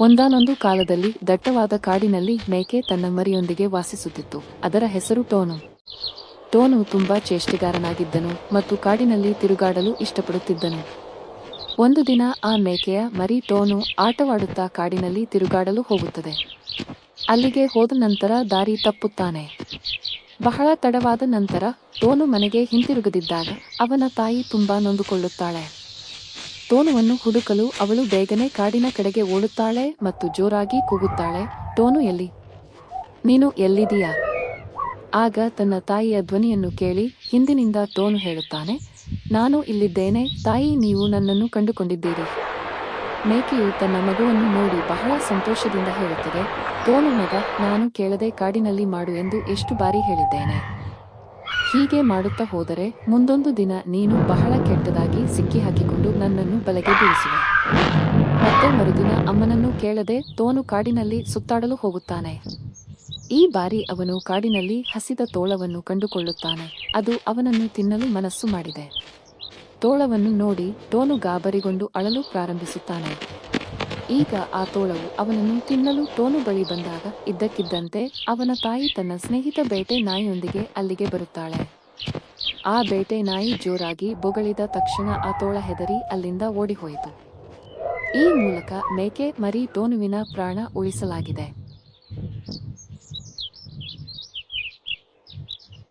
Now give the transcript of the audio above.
ಒಂದಾನೊಂದು ಕಾಲದಲ್ಲಿ ದಟ್ಟವಾದ ಕಾಡಿನಲ್ಲಿ ಮೇಕೆ ತನ್ನ ಮರಿಯೊಂದಿಗೆ ವಾಸಿಸುತ್ತಿತ್ತು. ಅದರ ಹೆಸರು ಟೋನು. ಟೋನು ತುಂಬಾ ಚೇಷ್ಟೆಗಾರನಾಗಿದ್ದನು ಮತ್ತು ಕಾಡಿನಲ್ಲಿ ತಿರುಗಾಡಲು ಇಷ್ಟಪಡುತ್ತಿದ್ದನು. ಒಂದು ದಿನ ಆ ಮೇಕೆಯ ಮರಿ ಟೋನು ಆಟವಾಡುತ್ತಾ ಕಾಡಿನಲ್ಲಿ ತಿರುಗಾಡಲು ಹೋಗುತ್ತದೆ. ಅಲ್ಲಿಗೆ ಹೋದ ನಂತರ ದಾರಿ ತಪ್ಪುತ್ತಾನೆ. ಬಹಳ ತಡವಾದ ನಂತರ ಟೋನು ಮನೆಗೆ ಹಿಂತಿರುಗದಿದ್ದಾಗ ಅವನ ತಾಯಿ ತುಂಬಾ ನೊಂದುಕೊಳ್ಳುತ್ತಾಳೆ. ಟೋನುವನ್ನು ಹುಡುಕಲು ಅವಳು ಬೇಗನೆ ಕಾಡಿನ ಕಡೆಗೆ ಓಡುತ್ತಾಳೆ ಮತ್ತು ಜೋರಾಗಿ ಕೂಗುತ್ತಾಳೆ. ಟೋನು ಎಲ್ಲಿ? ನೀನು ಎಲ್ಲಿದೀಯಾ ಆಗ ತನ್ನ ತಾಯಿಯ ಧ್ವನಿಯನ್ನು ಕೇಳಿ ಹಿಂದಿನಿಂದ ಟೋನು ಹೇಳುತ್ತಾನೆ, ನಾನು ಇಲ್ಲಿದ್ದೇನೆ. ತಾಯಿ, ನೀವು ನನ್ನನ್ನು ಕಂಡುಕೊಂಡಿದ್ದೀರಿ. ಮೇಕೆಯು ತನ್ನ ಮಗುವನ್ನು ನೋಡಿ ಬಹಳ ಸಂತೋಷದಿಂದ ಹೇಳುತ್ತದೆ ಟೋನು ಮಗ, ನಾನು ಕೇಳದೆ ಕಾಡಿನಲ್ಲಿ ಮಾಡು ಎಂದು ಎಷ್ಟು ಬಾರಿ ಹೇಳಿದ್ದೇನೆ. ಹೀಗೆ ಮಾಡುತ್ತಾ ಹೋದರೆ ಮುಂದೊಂದು ದಿನ ನೀನು ಬಹಳ ಕೆಟ್ಟದಾಗಿ ಸಿಕ್ಕಿ ಹಾಕಿಕೊಂಡು ನನ್ನನ್ನು ಬಲೆಗೆ ಬೀಳಿಸುವೆ ಮತ್ತೆ ಮರುದಿನ ಅಮ್ಮನನ್ನು ಕೇಳದೆ ತೋನು ಕಾಡಿನಲ್ಲಿ ಸುತ್ತಾಡಲು ಹೋಗುತ್ತಾನೆ. ಈ ಬಾರಿ ಅವನು ಕಾಡಿನಲ್ಲಿ ಹಸಿದ ತೋಳವನ್ನು ಕಂಡುಕೊಳ್ಳುತ್ತಾನೆ. ಅದು ಅವನನ್ನು ತಿನ್ನಲು ಮನಸ್ಸು ಮಾಡಿದೆ. ತೋಳವನ್ನು ನೋಡಿ ತೋನು ಗಾಬರಿಗೊಂಡು ಅಳಲು ಪ್ರಾರಂಭಿಸುತ್ತಾನೆ. ಈಗ ಆ ತೋಳವು ಅವನನ್ನು ತಿನ್ನಲು ಟೋನು ಬಳಿ ಬಂದಾಗ ಇದ್ದಕ್ಕಿದ್ದಂತೆ ಅವನ ತಾಯಿ ತನ್ನ ಸ್ನೇಹಿತ ಬೇಟೆ ನಾಯಿಯೊಂದಿಗೆ ಅಲ್ಲಿಗೆ ಬರುತ್ತಾಳೆ. ಆ ಬೇಟೆ ನಾಯಿ ಜೋರಾಗಿ ಬೊಗಳಿದ ತಕ್ಷಣ ಆ ತೋಳ ಹೆದರಿ ಅಲ್ಲಿಂದ ಓಡಿಹೋಯಿತು. ಈ ಮೂಲಕ ಮೇಕೆ ಮರಿ ಟೋನುವಿನ ಪ್ರಾಣ ಉಳಿಸಲಾಗಿದೆ.